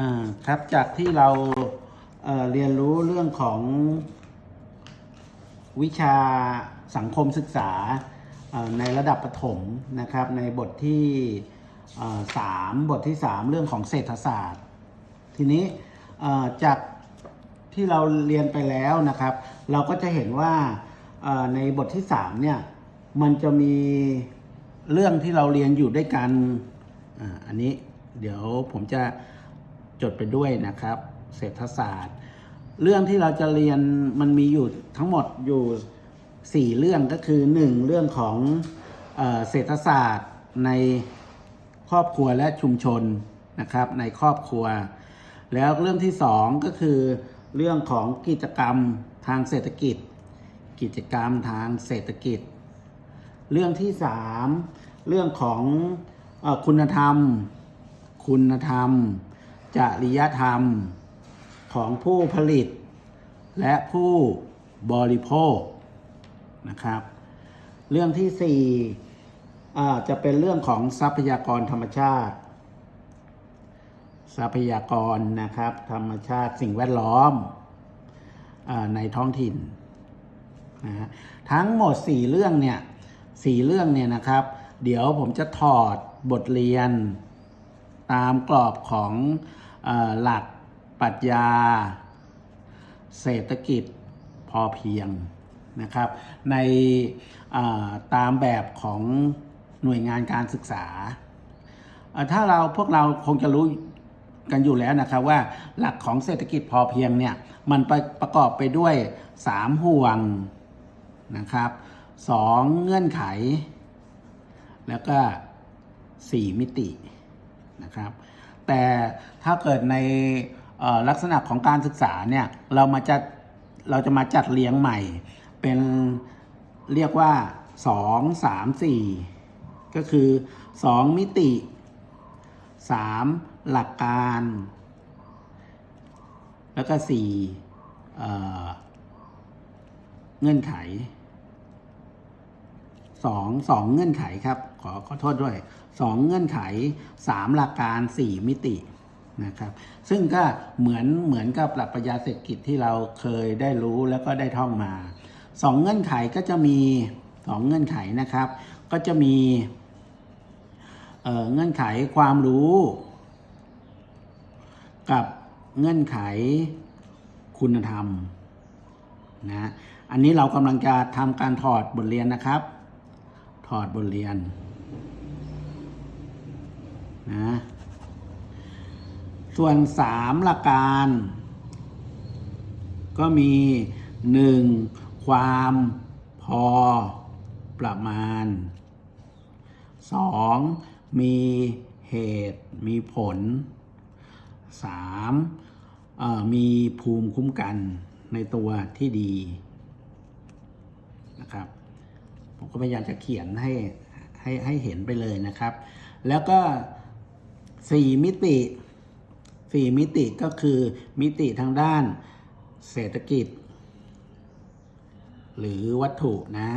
อ่าครับจากที่เราเเรียนรู้เรื่องของวิชาสังคมศึกษาในระดับประถมนะครับ ในบทที่สามบทที่สามเรื่องของเศรษฐศาสตร์ ทีนี้จากที่เราเรียนไปแล้วนะครับ เราก็จะเห็นว่าในบทที่สามเนี่ยมันจะมีเรื่องที่เราเรียนอยู่ด้วยกันออันนี้เดี๋ยวผมจะ จดไปด้วยนะครับ เศรษฐศาสตร์ เรื่องที่เราจะเรียนมันมีอยู่ทั้งหมดอยู่ 4 เรื่องก็คือ 1 เรื่องของเออเศรษฐศาสตร์ในครอบครัวและชุมชนนะครับในครอบครัว แล้วเรื่องที่ 2 ก็คือ เรื่องของกิจกรรมทางเศรษฐกิจ กิจกรรมทางเศรษฐกิจ เรื่องที่ 3 เรื่องของอคุณธรรม คุณธรรม จริยธรรมของผู้ผลิต และผู้บริโภคนะครับ เรื่องที่สี่จะเป็นเรื่องของทรัพยากรธรรมชาติ ทรัพยากรนะครับ ธรรมชาติสิ่งแวดล้อมอในท้องถิ่นนะฮะทั้งหมดสี่เรื่องเนี่ยสี่เรื่องเนี่ยนะครับ เดี๋ยวผมจะถอดบทเรียนตามกรอบของ หลักปรัชญา เศรษฐกิจพอเพียงนะครับ ในตามแบบของหน่วยงานการศึกษา ถ้าเราพวกเราคงจะรู้กันอยู่แล้วนะครับว่าหลักของเศรษฐกิจพอเพียงเนี่ยมันประประกอบไปด้วย 3 ห่วงนะครับสองเงื่อนไข แล้วก็ 4 มิตินะครับ แต่ถ้าเกิดในลักษณะของการศึกษาเนี่ยเรามาจัดเราจะมาจัดเรียงใหม่ เป็นเรียกว่า 2 3 4 ก็คือ 2 มิติ 3 หลักการ แล้วก็4เอ่เงื่อนไข สองเงื่อนไขครับ ขอขอโทษด้วยสองเงื่อนไขสามหลักการสี่มิตินะครับ ซึ่งก็เหมือนเหมือนกับหลักปรัชญาเศรษฐกิจที่เราเคยได้รู้แล้วก็ได้ท่องมาสองเงื่อนไขก็จะมีสองเงื่อนไขนะครับ ก็จะมีเเงื่อนไขความรู้ กับเงื่อนไขคุณธรรมนะอันนี้เรากำลังจะทำการถอดบทเรียนนะครับ ถอดบทเรียนนะส่วนสามหลักการ ก็มีหนึ่งความพอประมาณสองมีเหตุมีผลสามมีภูมิคุ้มกันในตัวที่ดีนะครับ ผมก็พยายามจะเขียนให้ให้ให้เห็นไปเลยนะครับ แล้วก็สี่มิติสี่มิติก็คือมิติทางด้านเศรษฐกิจ หรือวัตถุนะ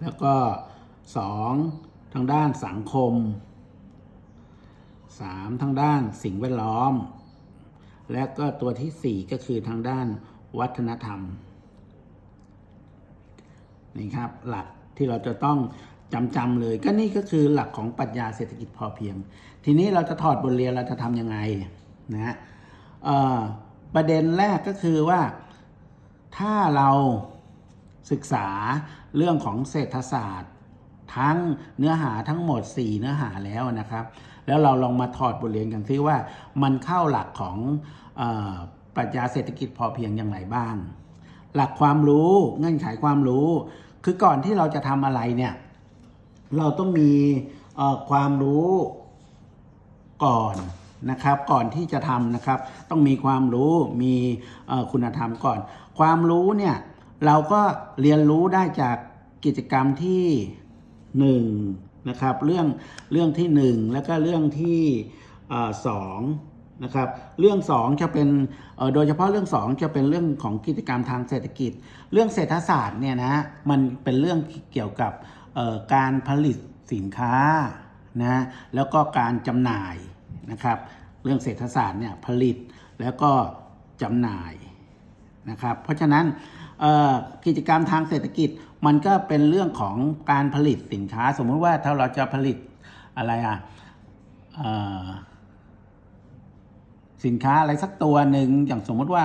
แล้วก็สองทางด้านสังคมสามทางด้านสิ่งแวดล้อม และก็ตัวที่สี่ก็คือทางด้านวัฒนธรรม นี่ครับหลักที่เราจะต้องจำจำๆเลย ก็นี่ก็คือหลักของปรัชญาเศรษฐกิจพอเพียง ทีนี้เราจะถอดบทเรียนเราจะทำยังไงนะฮะประเด็นแรกก็คือว่าถ้าเราศึกษาเรื่องของเศรษฐศาสตร์ ทั้งเนื้อหาทั้งหมด 4 เนื้อหาแล้วนะครับ แล้วเราลองมาถอดบทเรียนกันซิว่ามันเข้าหลักของอปรัชญาเศรษฐกิจพอเพียงอย่างไรบ้าง หลักความรู้เงื่อนไขความรู้ คือก่อนที่เราจะทำอะไรเนี่ย เราต้องมีความรู้ก่อนนะครับ ก่อนที่จะทำนะครับ ต้องมีความรู้มีคุณธรรมก่อน ความรู้เนี่ยเราก็เรียนรู้ได้จากกิจกรรมที่หนึ่งนะครับ เรื่องเรื่องที่หนึ่งแล้วก็เรื่องที่สอง นะครับ เรื่องสองจะเป็นโดยเฉพาะเรื่องสองจะเป็นเรื่องของกิจกรรมทางเศรษฐกิจ เรื่องเศรษฐศาสตร์เนี่ยนะมันเป็นเรื่องเกี่ยวกับการผลิตสินค้านะแล้วก็การจำหน่ายนะครับเรื่องเศรษฐศาสตร์เนี่ยผลิตแล้วก็จำหน่ายนะครับเพราะฉะนั้นกิจกรรมทางเศรษฐกิจมันก็เป็นเรื่องของการผลิตสินค้า สมมุติว่าถ้าเราจะผลิตอะไรอะเอ่อ สินค้าอะไรสักตัวหนึ่งอย่างสมมติว่า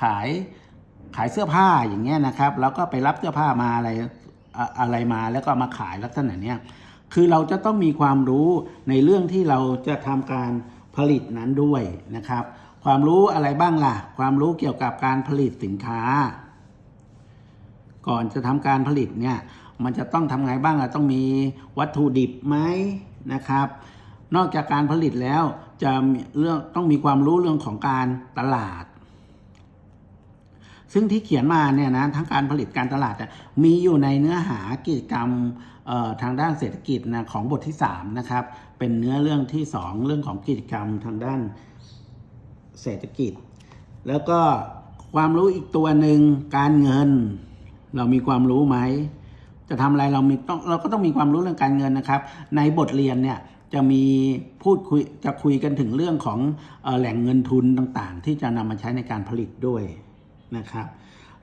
ขายขายเสื้อผ้าอย่างเงี้ยนะครับ แล้วก็ไปรับเสื้อผ้ามาอะไรอะไรมาแล้วก็มาขายลักษณะเนี้ยคือเราจะต้องมีความรู้ในเรื่องที่เราจะทำการผลิตนั้นด้วยนะครับ ความรู้อะไรบ้างล่ะ ความรู้เกี่ยวกับการผลิตสินค้า ก่อนจะทำการผลิตเนี่ยมันจะต้องทำไงบ้างอะต้องมีวัตถุดิบไหมนะครับ นอกจากการผลิตแล้วจะเรื่องต้องมีความรู้เรื่องของการตลาด ซึ่งที่เขียนมาเนี่ยนะทั้งการผลิตการตลาดมีอยู่ในเนื้อหากิจกรรมทางด้านเศรษฐกิจนะของบทที่3นะครับเป็นเนื้อเรื่องที่ 2 เรื่องของกิจกรรมทางด้านเศรษฐกิจ แล้วก็ความรู้อีกตัวหนึ่งการเงิน เรามีความรู้ไหมจะทำอะไรเรามีต้องเราก็ต้องมีความรู้เรื่องการเงินนะครับ ในบทเรียนเนี่ย จะมีพูดคุยจะคุยกันถึงเรื่องของแหล่งเงินทุนต่างๆ ที่จะนำมาใช้ในการผลิตด้วยนะครับ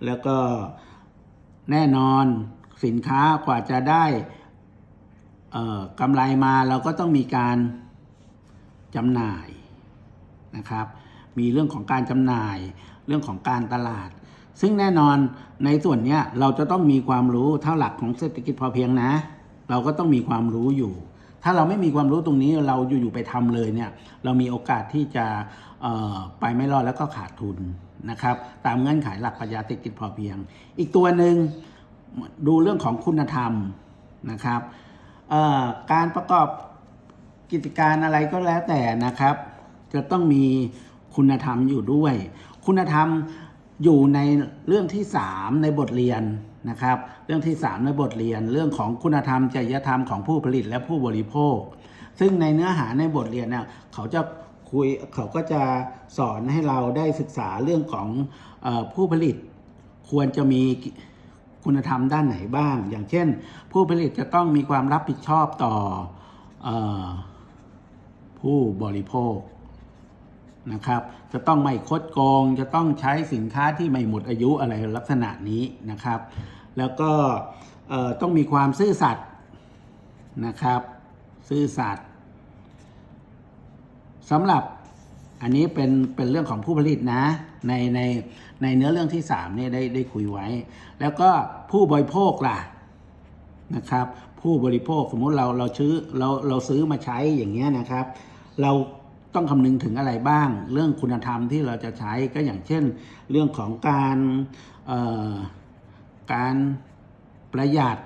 แล้วก็แน่นอนสินค้ากว่าจะได้กำไรมาเราก็ต้องมีการจำหน่ายนะครับ มีเรื่องของการจำหน่าย เรื่องของการตลาด ซึ่งแน่นอนในส่วนนี้เราจะต้องมีความรู้เท่าหลักของเศรษฐกิจพอเพียงนะ เราก็ต้องมีความรู้อยู่ ถ้าเราไม่มีความรู้ตรงนี้เราอยู่ๆไปทำเลยเนี่ยเรามีโอกาสที่จะไปไม่รอดแล้วก็ขาดทุนนะครับตามเงื่อนไขหลักปรัชญาเศรษฐกิจพอเพียง อีกตัวหนึ่งดูเรื่องของคุณธรรมนะครับการประกอบกิจการอะไรก็แล้วแต่นะครับ จะต้องมีคุณธรรมอยู่ด้วย คุณธรรมอยู่ในเรื่องที่ 3 ในบทเรียน นะครับ เรื่องที่3ในบทเรียนเรื่องของคุณธรรมจริยธรรมของผู้ผลิตและผู้บริโภค ซึ่งในเนื้อหาในบทเรียนเนี่ยเขาจะคุยเขาก็จะสอนให้เราได้ศึกษาเรื่องของออผู้ผลิต ควรจะมีคุณธรรมด้านไหนบ้าง อย่างเช่น ผู้ผลิตจะต้องมีความรับผิดชอบต่อออผู้บริโภค นะครับ จะต้องไม่คดโกง จะต้องใช้สินค้าที่ไม่หมดอายุอะไรลักษณะนี้นะครับ แล้วก็ต้องมีความซื่อสัตย์นะครับ ซื่อสัตย์สำหรับอันนี้เป็นเป็นเรื่องของผู้ผลิตนะ ในในในเนื้อเรื่องที่3เนี่ยได้ได้คุยไว้ แล้วก็ผู้บริโภคล่ะนะครับ ผู้บริโภคสมมุติเราเราซื้อเราเราซื้อมาใช้อย่างเงี้ยนะครับ เรา ต้องคำนึงถึงอะไรบ้าง เรื่องคุณธรรมที่เราจะใช้ก็อย่างเช่น เรื่องของการการประหยัด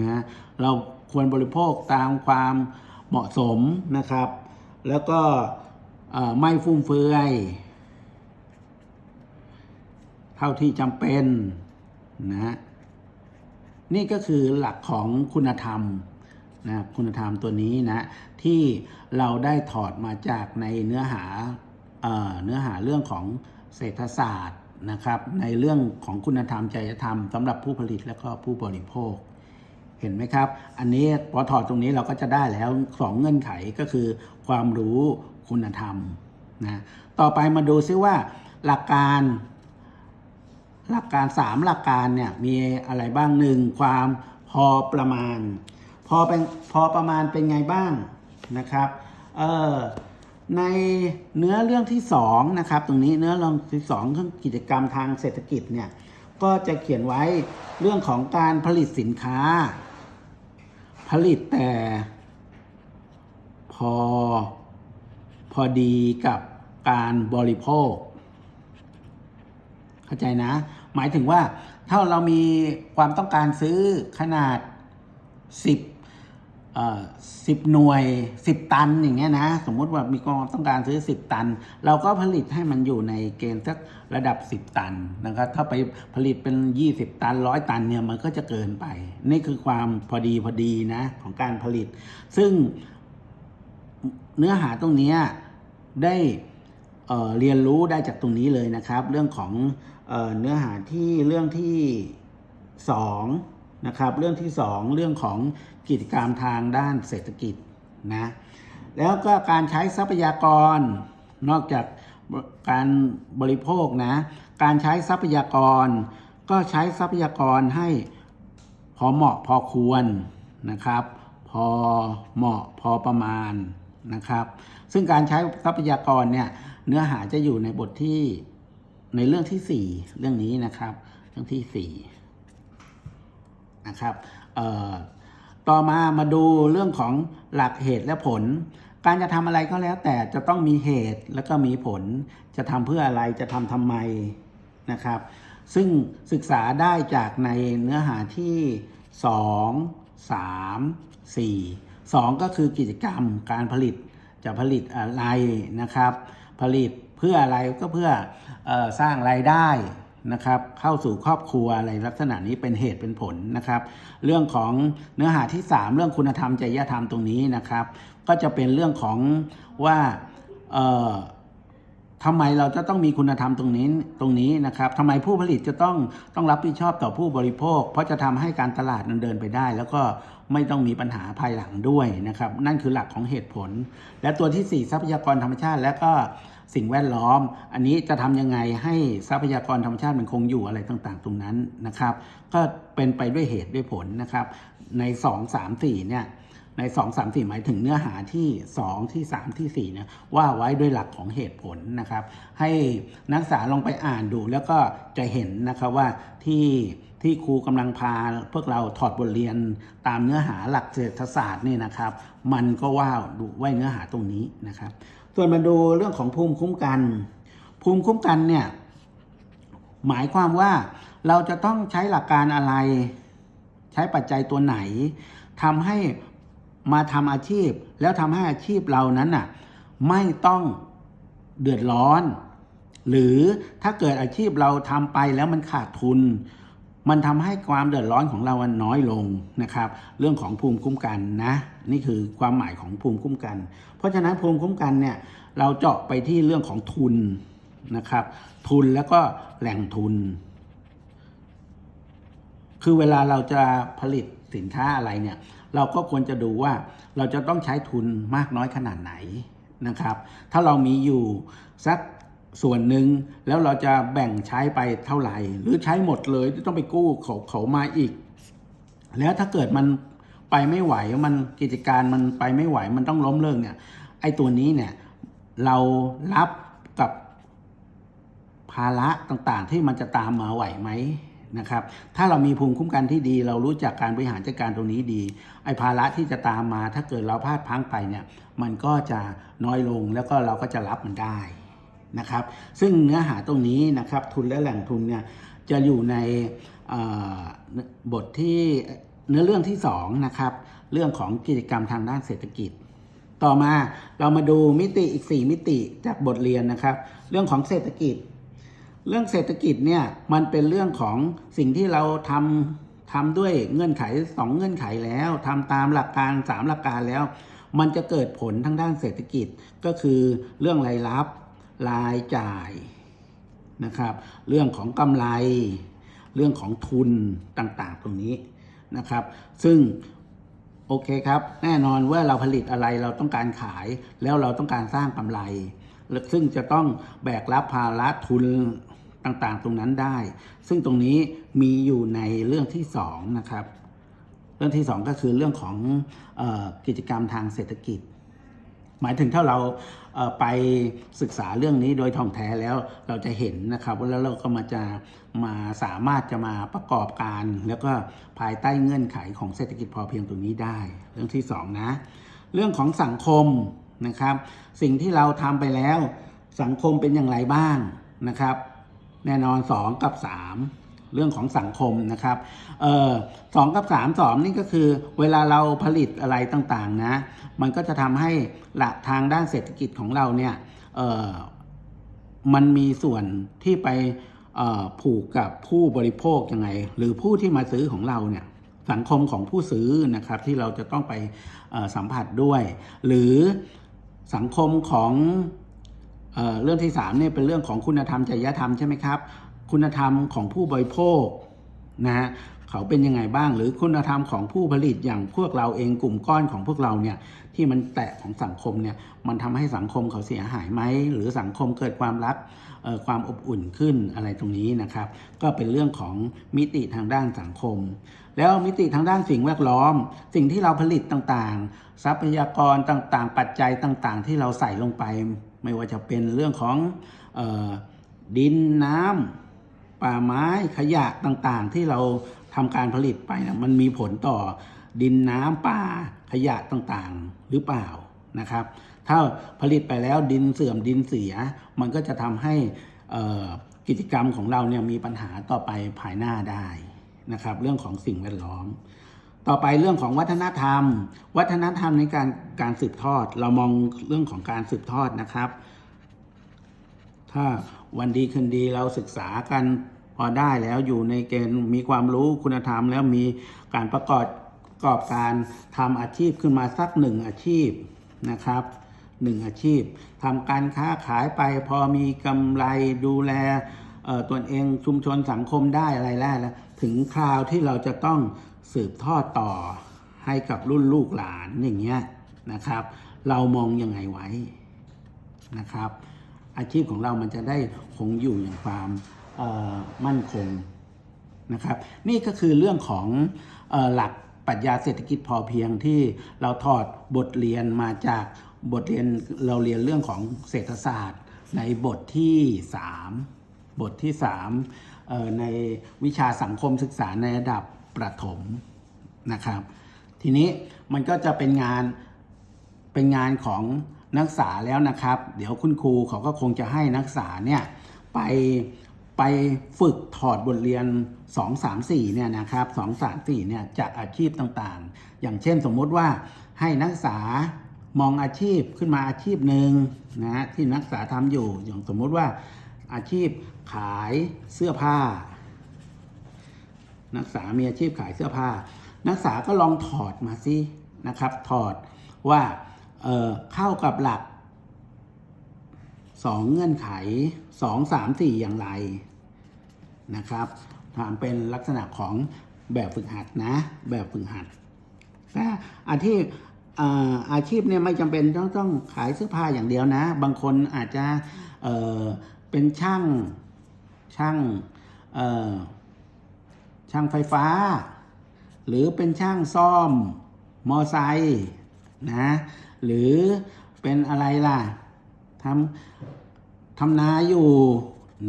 นะเราควรบริโภคตามความเหมาะสมนะครับ แล้วก็ไม่ฟุ่มเฟือยเท่าที่จำเป็นนะนี่ก็คือหลักของคุณธรรม นะคุณธรรมตัวนี้นะที่เราได้ถอดมาจากในเนื้อหาเอ่อเนื้อหาเรื่องของเศรษฐศาสตร์นะครับ ในเรื่องของคุณธรรมจริยธรรมสำหรับผู้ผลิตและก็ผู้บริโภค เห็นไหมครับ อันนี้พอถอดตรงนี้เราก็จะได้แล้วสองเงื่อนไขก็คือความรู้คุณธรรมนะต่อไปมาดูซิว่าหลักการหลักการสามหลักการเนี่ยมีอะไรบ้างหนึ่งความพอประมาณ พอเป็นพอประมาณเป็นไงบ้างนะครับเออในเนื้อเรื่องที่สองนะครับตรงนี้เนื้อเรื่องที่สองเรื่องกิจกรรมทางเศรษฐกิจเนี่ยก็จะเขียนไว้เรื่องของการผลิตสินค้า ผลิตแต่พอพอดีกับการบริโภค เข้าใจนะ หมายถึงว่าถ้าเรามีความต้องการซื้อขนาด 10 เอ่อ10หน่วย10ตันอย่างเงี้ยนะสมมุติว่ามีความต้องการซื้อ10ตัน เราก็ผลิตให้มันอยู่ในเกณฑ์สักระดับ10ตันนะครับถ้าไปผลิตเป็น20ตัน100ตันเนี่ยมันก็จะเกินไป นี่คือความพอดีพอดีนะของการผลิต ซึ่งเนื้อหาตรงนี้ได้เเรียนรู้ได้จากตรงนี้เลยนะครับ เรื่องของเอ่อเนื้อหาที่เรื่องที่สอง นะครับ เรื่องที่สองเรื่องของกิจกรรมทางด้านเศรษฐกิจนะ แล้วก็การใช้ทรัพยากรนอกจากการบริโภคนะ การใช้ทรัพยากร ก็ใช้ทรัพยากรให้พอเหมาะพอควรนะครับ พอเหมาะพอประมาณนะครับ ซึ่งการใช้ทรัพยากรเนี่ยเนื้อหาจะอยู่ในบทที่ในเรื่องที่ 4 เรื่องนี้นะครับ เรื่องที่ 4 นะครับต่อมามาดูเรื่องของหลักเหตุและผล การจะทำอะไรก็แล้ว แต่จะต้องมีเหตุแล้วก็มีผล จะทำเพื่ออะไรจะทำทำไมนะครับ ซึ่งศึกษาได้จากในเนื้อหาที่ 2 3 4 2 ก็คือกิจกรรมการผลิตจะผลิตอะไรนะครับ ผลิตเพื่ออะไรก็เพื่อออสร้างรายได้ นะครับ เข้าสู่ครอบครัวอะไรลักษณะนี้เป็นเหตุเป็นผลนะครับ เรื่องของเนื้อหาที่ 3 เรื่องคุณธรรมจริยธรรมตรงนี้นะครับ ก็จะเป็นเรื่องของว่าเอ่อทำไมเราจะต้องมีคุณธรรมตรงนี้ตรงนี้นะครับทำไมผู้ผลิตจะต้องต้องรับผิดชอบต่อผู้บริโภค เพราะจะทำให้การตลาดนั้นเดินไปได้ แล้วก็ไม่ต้องมีปัญหาภายหลังด้วยนะครับ นั่นคือหลักของเหตุผล และตัวที่ 4 ทรัพยากรธรรมชาติและก็ สิ่งแวดล้อม อันนี้จะทำยังไงให้ทรัพยากรธรรมชาติมันคงอยู่อะไรต่างๆ ตรงนั้นนะครับ ก็เป็นไปด้วยเหตุด้วยผลนะครับ ใน 2 3 4เนี่ยใน 2 3 4 หมายถึงเนื้อหาที่ 2 ที่ 3 ที่4เนี่ยว่าไว้ด้วยหลักของเหตุผลนะครับ ให้นักศึกษาลองไปอ่านดูแล้วก็จะเห็นนะครับว่าที่ที่ครูกำลังพาพวกเราถอดบทเรียนตามเนื้อหาหลักเศรษฐศาสตร์นี่นะครับ มันก็ว่าดูไว้เนื้อหาตรงนี้นะครับ ส่วนมาดูเรื่องของภูมิคุ้มกัน ภูมิคุ้มกันเนี่ย หมายความว่าเราจะต้องใช้หลักการอะไร ใช้ปัจจัยตัวไหนทำให้มาทำอาชีพ แล้วทำให้อาชีพเรานั้นน่ะ ไม่ต้องเดือดร้อน หรือถ้าเกิดอาชีพเราทำไปแล้วมันขาดทุน มันทำให้ความเดือดร้อนของเรามันน้อยลงนะครับ เรื่องของภูมิคุ้มกันนะ นี่คือความหมายของภูมิคุ้มกัน เพราะฉะนั้นภูมิคุ้มกันเนี่ยเราเจาะไปที่เรื่องของทุนนะครับ ทุนแล้วก็แหล่งทุน คือเวลาเราจะผลิตสินค้าอะไรเนี่ย เราก็ควรจะดูว่าเราจะต้องใช้ทุนมากน้อยขนาดไหนนะครับ ถ้าเรามีอยู่สัก ส่วนหนึ่งแล้วเราจะแบ่งใช้ไปเท่าไหร่ หรือใช้หมดเลยต้องไปกู้เขาเขามาอีก แล้วถ้าเกิดมันไปไม่ไหวมันกิจการมันไปไม่ไหวมันต้องล้มเลิกเนี่ยไอ้ตัวนี้เนี่ยเรารับกับภาระต่างๆ ที่มันจะตามมาไหวไหมนะครับ ถ้าเรามีภูมิคุ้มกันที่ดี เรารู้จักการบริหารจัดการตรงนี้ดี ไอ้ภาระที่จะตามมา ถ้าเกิดเราพลาดพังไปเนี่ย มันก็จะน้อยลงแล้วก็เราก็จะรับมันได้ นะครับ ซึ่งเนื้อหาตรงนี้นะครับทุนและแหล่งทุนเนี่ยจะอยู่ในบทที่เนื้อเรื่องที่สองนะครับเรื่องของกิจกรรมทางด้านเศรษฐกิจ ต่อมาเรามาดูมิติอีก 4 มิติจากบทเรียนนะครับ เรื่องของเศรษฐกิจ เรื่องเศรษฐกิจเนี่ยมันเป็นเรื่องของสิ่งที่เราทำทำด้วยเงื่อนไข 2 เงื่อนไขแล้วทำตามหลักการ 3 หลักการแล้ว มันจะเกิดผลทางด้านเศรษฐกิจก็คือเรื่องรายรับ รายจ่ายนะครับ เรื่องของกำไร เรื่องของทุนต่างๆ ตรงนี้นะครับ ซึ่งโอเคครับ แน่นอนว่าเราผลิตอะไรเราต้องการขายแล้วเราต้องการสร้างกำไร ซึ่งจะต้องแบกรับภาระทุนต่างๆ ตรงนั้นได้ ซึ่งตรงนี้มีอยู่ในเรื่องที่สองนะครับ เรื่องที่สองก็คือเรื่องของออกิจกรรมทางเศรษฐกิจ หมายถึงถ้าเราเไปศึกษาเรื่องนี้โดยท่องแท้แล้วเราจะเห็นนะครับว่าแล้วเราก็มาจะมาสามารถจะมาประกอบการ แล้วก็ภายใต้เงื่อนไขของเศรษฐกิจพอเพียงตรงนี้ได้ เรื่องที่สองนะเรื่องของสังคมนะครับ สิ่งที่เราทำไปแล้วสังคมเป็นอย่างไรบ้างนะครับ แน่นอน 2 กับ 3 เรื่องของสังคมนะครับเออสองกับ3ามสองนี่ก็คือเวลาเราผลิตอะไรต่างๆนะ มันก็จะทำให้ลักทางด้านเศรษฐกิจของเราเนี่ยเออมันมีส่วนที่ไปออผูกกับผู้บริโภคยังไง หรือผู้ที่มาซื้อของเราเนี่ยสังคมของผู้ซื้อนะครับที่เราจะต้องไปสัมผัสด้วย หรือสังคมของเอเรื่องที่3เนี่ยเป็นเรื่องของคุณธรรมจริยธรรมใช่ไหมครับ คุณธรรมของผู้บริโภคนะฮะเขาเป็นยังไงบ้าง หรือคุณธรรมของผู้ผลิตอย่างพวกเราเองกลุ่มก้อนของพวกเราเนี่ยที่มันแตะของสังคมเนี่ยมันทำให้สังคมเขาเสียหายไหมหรือสังคมเกิดความรักความอบอุ่นขึ้นอะไรตรงนี้นะครับ ก็เป็นเรื่องของมิติทางด้านสังคม แล้วมิติทางด้านสิ่งแวดล้อม สิ่งที่เราผลิตต่างๆ ทรัพยากรต่างๆ ปัจจัยต่างๆ ที่เราใส่ลงไป ไม่ว่าจะเป็นเรื่องของออดินน้ำ ป่าไม้ขยะต่างๆ ที่เราทำการผลิตไปนะมันมีผลต่อดินน้ำป่าขยะต่างๆหรือเปล่านะครับ ถ้าผลิตไปแล้วดินเสื่อมดินเสีย มันก็จะทำให้กิจกรรมของเราเนี่ยมีปัญหาต่อไปภายหน้าได้นะครับ เรื่องของสิ่งแวดล้อม ต่อไปเรื่องของวัฒนธรรม วัฒนธรรมในการการสืบทอด เรามองเรื่องของการสืบทอดนะครับ ถ้า วันดีคืนดีเราศึกษากันพอได้แล้วอยู่ในเกณฑ์มีความรู้คุณธรรม แล้วมีการประกอบประกอบการทำอาชีพขึ้นมาสักหนึ่งอาชีพนะครับหนึ่งอาชีพทำการค้าขายไปพอมีกำไรดูแลตัวเองชุมชนสังคมได้อะไรแล้วถึงคราวที่เราจะต้องสืบทอดต่อให้กับรุ่นลูกหลานอย่างเงี้ยนะครับ เรามองยังไงไว้นะครับ อาชีพของเรามันจะได้คงอยู่อย่างความมั่นคงนะครับนี่ก็คือเรื่องของออหลักปรัชญาเศรษฐกิจพอเพียงที่เราถอดบทเรียนมาจากบทเรียนเราเรียนเรื่องของเศรษฐศาสตร์ ในบทที่ 3 บทที่3ในวิชาสังคมศึกษาในระดับประถมนะครับ ทีนี้มันก็จะเป็นงานเป็นงานของ นักศึกษาแล้วนะครับ เดี๋ยวคุณครูเขาก็คงจะให้นักศึกษาเนี่ยไปไปฝึกถอดบทเรียน 2 3 4เนี่ยนะครับ2 3 4เนี่ยจากอาชีพต่างๆ อย่างเช่นสมมุติว่าให้นักศึกษามองอาชีพขึ้นมาอาชีพหนึ่งนะฮะที่นักศึกษาทำอยู่ อย่างสมมุติว่าอาชีพขายเสื้อผ้า นักศึกษามีอาชีพขายเสื้อผ้า นักศึกษาก็ลองถอดมาสินะครับ ถอดว่า เเข้ากับหลักสองเงื่อนไขสองสามสี่อย่างไรนะครับถามเป็นลักษณะของแบบฝึกหัดนะ แบบฝึกหัดแต่อาชีพเอ่อาชีพเนี่ยไม่จำเป็นต้องต้องขายเสื้อผ้าอย่างเดียวนะ บางคนอาจจะเเป็นช่างช่างช่างไฟฟ้า หรือเป็นช่างซ่อมมอไซค์นะ หรือเป็นอะไรล่ะทำทำนาอยู่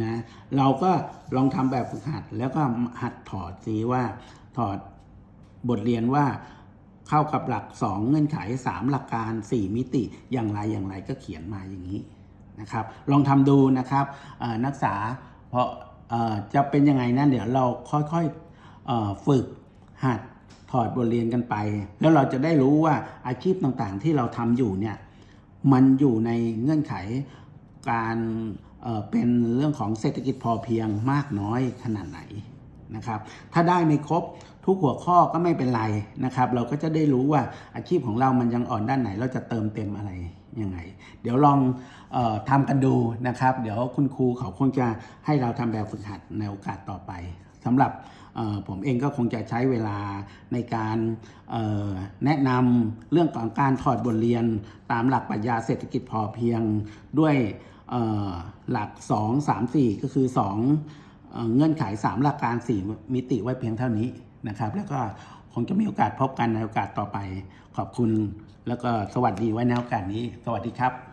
นะเราก็ลองทำแบบฝึกหัด แล้วก็หัดถอดสิว่าถอดบทเรียนว่าเข้ากับหลัก 2 เงื่อนไข 3 หลักการ 4 มิติอย่างไรอย่างไรก็เขียนมาอย่างนี้นะครับ ลองทำดูนะครับนักศึกษาเพราะเอ่อจะเป็นยังไงนั่นเดี๋ยวเราค่อยๆฝึกหัด ถอดบทเรียนกันไป แล้วเราจะได้รู้ว่าอาชีพต่างๆ ที่เราทำอยู่เนี่ยมันอยู่ในเงื่อนไขการเเป็นเรื่องของเศรษฐกิจพอเพียงมากน้อยขนาดไหนนะครับถ้าได้ไม่ครบทุกหัวข้อก็ไม่เป็นไรนะครับ เราก็จะได้รู้ว่าอาชีพของเรามันยังอ่อนด้านไหน เราจะเติมเต็มอะไรยังไง เดี๋ยวลองออทำกันดูนะครับ เดี๋ยวคุณครูเขาคงจะให้เราทำแบบฝึกหัดในโอกาสต่อไปสำหรับ ผมเองก็คงจะใช้เวลาในการแนะนำเรื่องของการถอดบทเรียนตามหลักปรัชญาเศรษฐกิจพอเพียงด้วยเอ่อหลัก 2 3 4 ก็คือ2เอเงื่อนไข 3 หลักการ 4 มิติไว้เพียงเท่านี้นะครับ แล้วก็คงจะมีโอกาสพบกันในโอกาสต่อไปขอบคุณ แล้วก็สวัสดีไว้ในโอกาสนี้ สวัสดีครับ